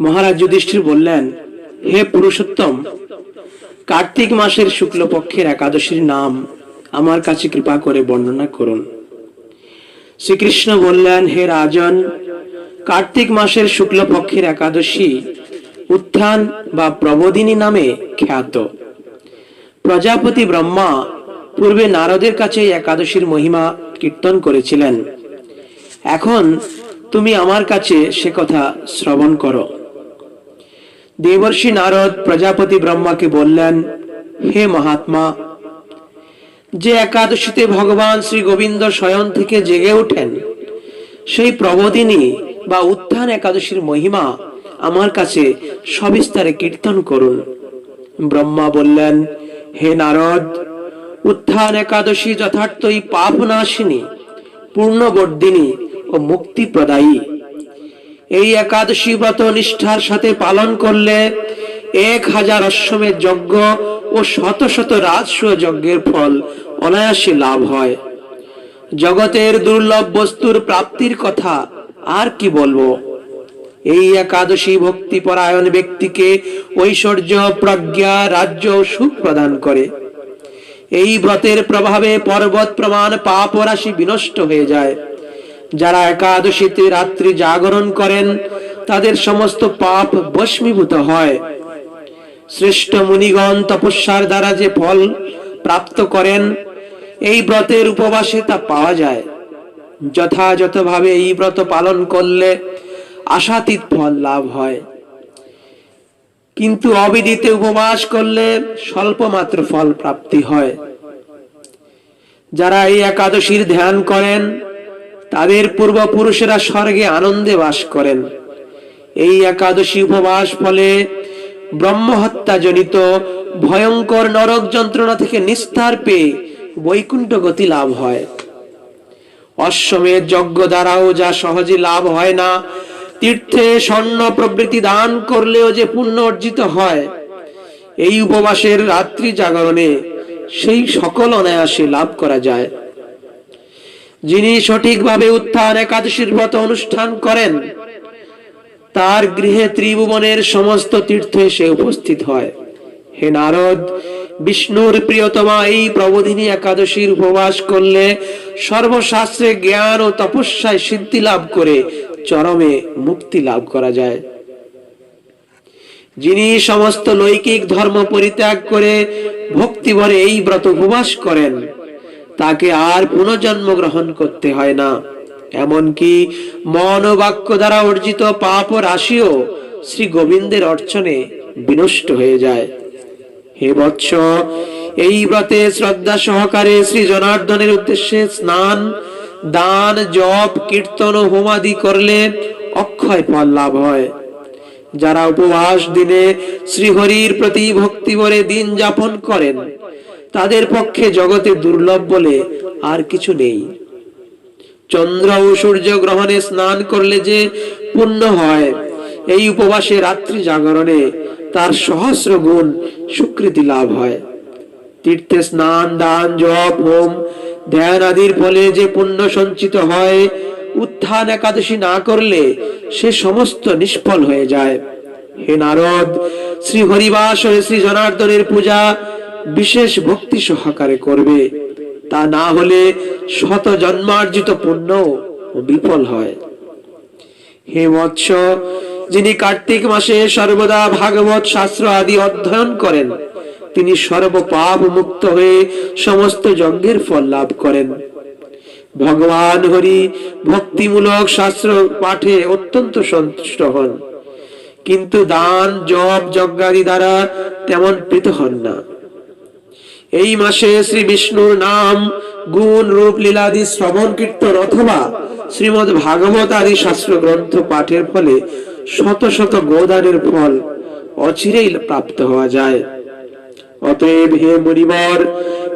মহারাজ যুধিষ্ঠির বললেন, হে পুরুষোত্তম, কার্তিক মাসের শুক্লপক্ষের একাদশীর নাম আমার কাছে কৃপা করে বর্ণনা করুন। শ্রীকৃষ্ণ বললেন, হে রাজন, কার্তিক মাসের শুক্লপক্ষের একাদশী উত্থান বা প্রবোদিনী নামে খ্যাত। প্রজাপতি ব্রহ্মা পূর্বে নারদের কাছে একাদশীর মহিমা কীর্তন করেছিলেন। এখন তুমি আমার কাছে সে কথা শ্রবণ করো। দেবর্ষি নারদ প্রজাপতি ব্রহ্মাকে বললেন হে মহাত্মা যে একাদশীতে ভগবান শ্রী গোবিন্দ স্বয়ং থেকে জেগে ওঠেন, সেই প্রবোদিনী বা উত্থান একাদশীর মহিমা আমার কাছে সবিস্তারে কীর্তন করুন। ব্রহ্মা বললেন, হে নারদ, উত্থান একাদশী যথার্থই পাপ নাশিনী, পূর্ণবর্ধিনী ও মুক্তি প্রদায়ী এই একাদশী ব্রত নিষ্ঠার সাথে পালন করলে এক হাজার অশ্বমের যজ্ঞ ও শত শত রাজস্ব যজ্ঞের ফল অনায়াসে লাভ হয়। জগতের দুর্লভ বস্তুর প্রাপ্তির কথা আর কি বলব? এই একাদশী ভক্তি পরায়ণ ব্যক্তিকে ঐশ্বর্য, প্রজ্ঞা, রাজ্য সুখ প্রদান করে। এই ব্রতের প্রভাবে পর্বত প্রমাণ পাপ রাশি বিনষ্ট হয়ে যায়। যারা একাদশীতে রাত্রি জাগরণ করেন, তাদের সমস্ত পাপ ভস্মীভূত হয়। শ্রেষ্ঠ মুনিগণ তপস্যার দ্বারা যে ফল প্রাপ্ত করেন, এই ব্রতের উপবাসে তা পাওয়া যায়। যথাযথভাবে এই ব্রত পালন করলে আশাতীত ফল লাভ হয়। কিন্তু অবিদিতে উপবাস করলে স্বল্প মাত্র ফল প্রাপ্তি হয়। যারা এই একাদশীর ধ্যান করেন তাদের পূর্বপুরুষেরা স্বর্গে আনন্দে বাস করেন। এই একাদশী উপবাস ফলে ব্রহ্মহত্যা জনিত ভয়ঙ্কর নরক যন্ত্রণা থেকে নিস্তার পেয়ে বৈকুণ্ঠ গতি লাভ হয়। অশ্বমেধ যজ্ঞ দ্বারাও যা সহজে লাভ হয় না, তীর্থে স্বর্ণ প্রবৃত্তি দান করলেও যে পুণ্য অর্জিত হয়, এই উপবাসের রাত্রি জাগরণে সেই সকল অনায়াসে লাভ করা যায়। যিনি সঠিকভাবে উত্থান একাদশীর ব্রত অনুষ্ঠান করেন, তার গৃহে ত্রিভুবনের সমস্ত তীর্থ এসে উপস্থিত হয়। হে নারদ, বিষ্ণুর প্রিয়তমা এই প্রবোধিনী একাদশীর উপবাস করলে সর্বশাস্ত্রে জ্ঞান ও তপস্যায় সিদ্ধি লাভ করে চরমে মুক্তি লাভ করা যায়। যিনি সমস্ত লৌকিক ধর্ম পরিত্যাগ করে ভক্তিভরে এই ব্রত উপবাস করেন তাকে আর পুনর্জন্ম গ্রহণ করতে হয় না। এমনকি মন ও বাক্য দ্বারা অর্জিত পাপ ও রাশিও শ্রী গোবিন্দের অর্চনে বিনষ্ট হয়ে যায়। হে বৎস, এই ব্রতে শ্রদ্ধা সহকারে শ্রী জনার্দনের উদ্দেশ্যে স্নান, দান, জপ, কীর্তন ও হোমাদি করলে অক্ষয় ফল লাভ হয়। যারা উপবাস দিনে শ্রীহরির প্রতি ভক্তি ভরে দিন যাপন করেন তাদের পক্ষে জগতে দুর্লভ বলে আর কিছু নেই। চন্দ্র ও সূর্য গ্রহণে স্নান করলে যে পুণ্য হয়, এই উপবাসে রাত্রি জাগরণে তার সহস্র গুণ স্বীকৃতি লাভ হয়। তীর্থে স্নান, দান, জপ, হোম, ধ্যান আদির ফলে যে পুণ্য সঞ্চিত হয়, উত্থান একাদশী না করলে সে সমস্ত নিষ্ফল হয়ে যায়। হে নারদ শ্রী হরিবাস ও শ্রী জনার্দনের পূজা বিশেষ ভক্তি সহকারে করবে। তা না হলে শত জন্মার্জিত পুণ্য বিফল হয়। হে মৎস্য, যিনি কার্তিক মাসে সর্বদা ভাগবত শাস্ত্র আদি অধ্যয়ন করেন, তিনি সর্বপাপ মুক্ত হয়ে সমস্ত যজ্ঞের ফল লাভ করেন। ভগবান হরি ভক্তিমূলক শাস্ত্র পাঠে অত্যন্ত সন্তুষ্ট হন। কিন্তু দান, জপ, যজ্ঞাদি দ্বারা তেমন প্রীত হন না। এই মাসে শ্রী বিষ্ণুর নাম, গুণ, রূপ, লীলাদি, শ্রবণ, কীর্তন অথবা শ্রীমদ ভাগবত আদি শাস্ত্র গ্রন্থ পাঠের ফলে শত শত গোদানের ফল অচিরেই প্রাপ্ত হওয়া যায়। অতএব হে মুনিবর,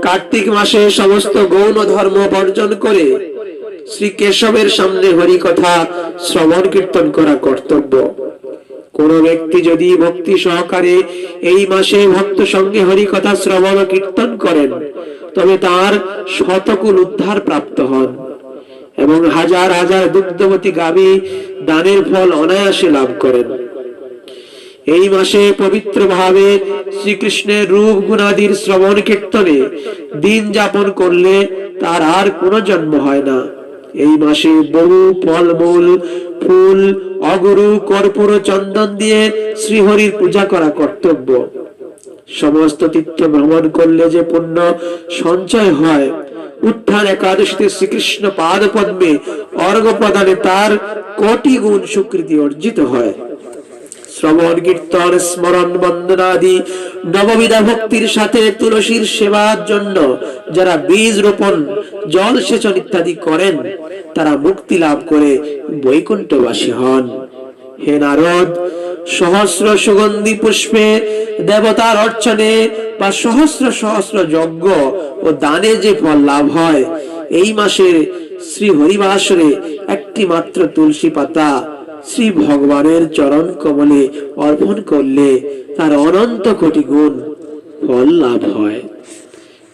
কার্তিক মাসে সমস্ত গৌণ ধর্ম বর্জন করে শ্রী কেশবের সামনে হরি কথা শ্রবণ, কীর্তন করা কর্তব্য। কোন ব্যক্তি যদি ভক্তি সহকারে এই মাসে ভক্ত সঙ্গে হরি কথা শ্রবণ কীর্তন করেন, তবে তার শতকুল উদ্ধার প্রাপ্ত হন। এবং হাজার হাজার দুগ্ধবতী গাভী দানের ফল অনায়াসে লাভ করেন। এই মাসে পবিত্র ভাবে শ্রীকৃষ্ণের রূপ গুণাদির শ্রবণ কীর্তনে দিন যাপন করলে তার আর কোনো জন্ম হয় না। এই মাসে বহু ফলমূল, ফুল, অগুরু, কর্পূর, চন্দন দিয়ে শ্রীহরির পূজা করা কর্তব্য। সমস্ত তীর্থ ভ্রমণ করলে যে পুণ্য সঞ্চয় হয়, উত্থান একাদশীতে শ্রীকৃষ্ণ পাদ পদ্মে অর্ঘ প্রদানে তার কোটি গুণ স্বীকৃতি অর্জিত হয়। শ্রবণ, কীর্তন, স্মরণ, বন্দনাদি নববিধা ভক্তির সাথে তুলসীর সেবার জন্য যারা বীজ রোপণ জল সেচন ইত্যাদি করেন, তারা মুক্তি লাভ করে বৈকুণ্ঠবাসী হন। হে নারদ, সহস্র সুগন্ধি পুষ্পে দেবতার অর্চনে বা সহস্র সহস্র যজ্ঞ ও দানে যে ফল লাভ হয়, এই মাসে শ্রী হরিবাসরে একটি মাত্র তুলসী পাতা শ্রী ভগবানের চরণ কমলে অর্পণ করলে তার অনন্ত কোটি গুণ ফল লাভ হয়।